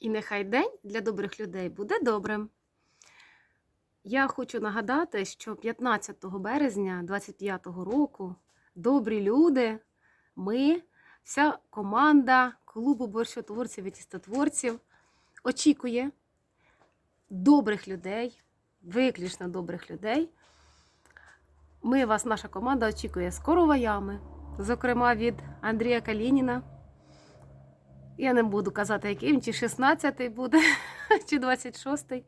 І нехай день для добрих людей буде добрим. Я хочу нагадати, що 15 березня 25 року добрі люди, ми, вся команда клубу борщотворців і тістотворців очікує добрих людей, виключно добрих людей. Ми вас, наша команда, очікує з короваями, зокрема від Андрія Калініна. Я не буду казати, яким, чи 16-й буде, чи 26-й.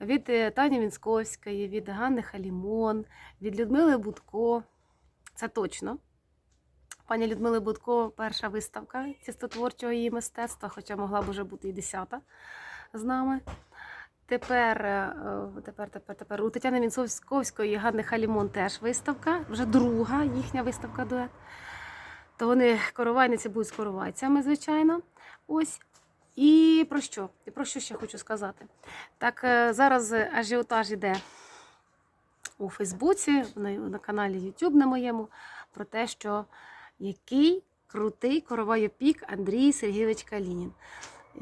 Від е, Тані Мінсковської, від Ганни Халімон, від Людмили Будко. Це точно. Пані Людмили Будко перша виставка тістотворчого її мистецтва, хоча могла б уже бути і десята з нами. Тепер, е, тепер, тепер, тепер у Тетяни Мінсковської і Ганни Халімон теж виставка, вже друга їхня виставка дует. То вони коровайниці будуть з коровайцями, звичайно. Ось. І про що? І про що ще хочу сказати? Так, е, зараз ажіотаж іде у Фейсбуці, на, на каналі YouTube на моєму, про те, що який крутий коровайопік Андрій Сергійович Калінін.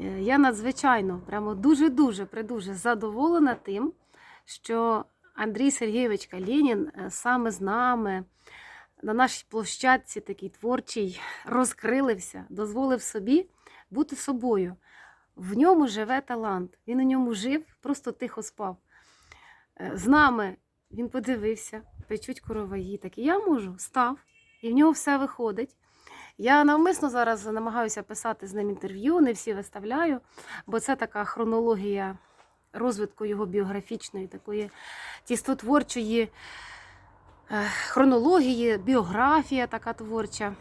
Е, Я надзвичайно, прямо дуже-дуже придуже задоволена тим, що Андрій Сергійович Калінін е, саме з нами на нашій площадці такій творчій розкрилився, дозволив собі бути собою. В ньому живе талант. Він у ньому жив, просто тихо спав. Е, З нами він подивився, печуть короваї. Так і я можу, став, і в нього все виходить. Я навмисно зараз намагаюся писати з ним інтерв'ю, не всі виставляю, бо це така хронологія розвитку його біографічної, такої тістотворчої хронології, біографія така творча.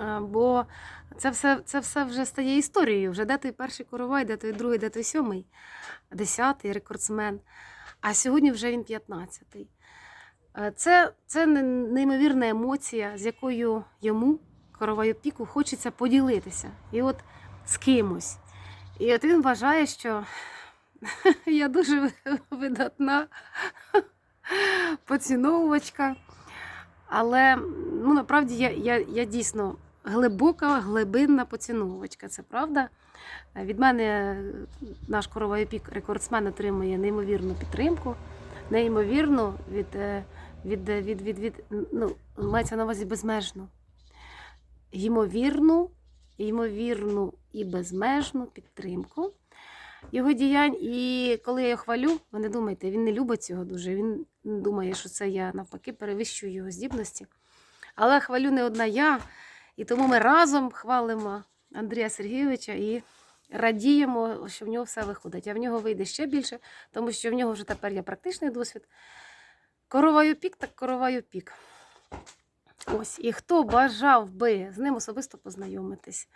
Е, Бо це все, це все вже стає історією. Вже де той перший коровай, де той другий, де той сьомий, десятий рекордсмен. А сьогодні вже він п'ятнадцятий. Е, Це, це неймовірна емоція, з якою йому, коровайопіку, хочеться поділитися. І от з кимось. І от він вважає, що я дуже видатна поціновувачка. Але ну, насправді я, я, я дійсно глибока, глибинна поціновувачка. Це правда. Від мене наш коровайопік рекордсмен отримує неймовірну підтримку, неймовірну від, е, від, е, від, від, від, ну, мається на увазі безмежну. Ймовірну, ймовірну і безмежну підтримку його діянь. І коли я його хвалю, ви не думайте, він не любить цього дуже. Він думає, що це я навпаки перевищую його здібності. Але хвалю не одна я, і тому ми разом хвалимо Андрія Сергійовича і радіємо, що в нього все виходить. А в нього вийде ще більше, тому що в нього вже тепер є практичний досвід. Короваю пік, так короваю пік. Ось, і хто бажав би з ним особисто познайомитись,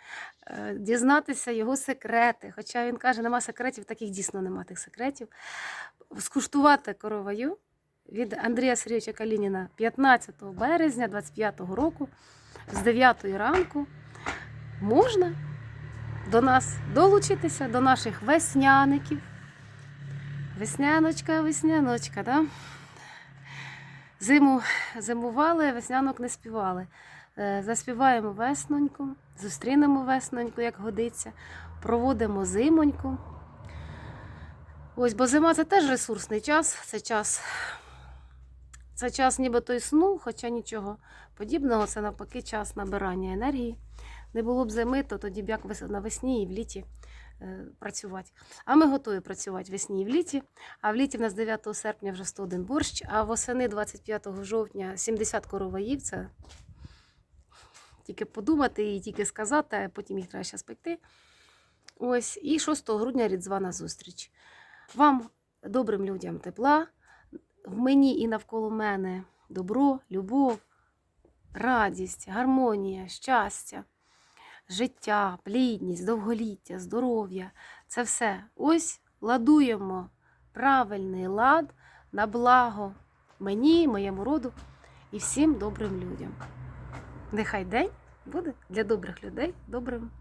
е, дізнатися його секрети. Хоча він каже, нема секретів, таких дійсно нема тих секретів. Скуштувати короваю від Андрія Сергійовича Калініна 15 березня 25 року з 9 ранку можна до нас долучитися, до наших весняників. Весняночка, весняночка, да? Зиму зимували, веснянок не співали. Е, Заспіваємо весноньку, зустрінемо весноньку, як годиться, проводимо зимоньку. Ось, бо зима це теж ресурсний час, це час, це час нібито й сну, хоча нічого подібного, це навпаки час набирання енергії. Не було б зими, то тоді б як вес- навесні і в літі працювати. А ми готові працювати весні і в літі. А в літі в нас 9 серпня вже 101 борщ, а восени 25 жовтня 70 короваїв. Це тільки подумати і тільки сказати, а потім їх треба ще спекти. Ось, і 6 грудня різдвана зустріч. Вам, добрим людям, тепла, в мені і навколо мене добро, любов, радість, гармонія, щастя, життя, плідність, довголіття, здоров'я. Це все. Ось ладуємо правильний лад на благо мені, моєму роду і всім добрим людям. Нехай день буде для добрих людей добрим.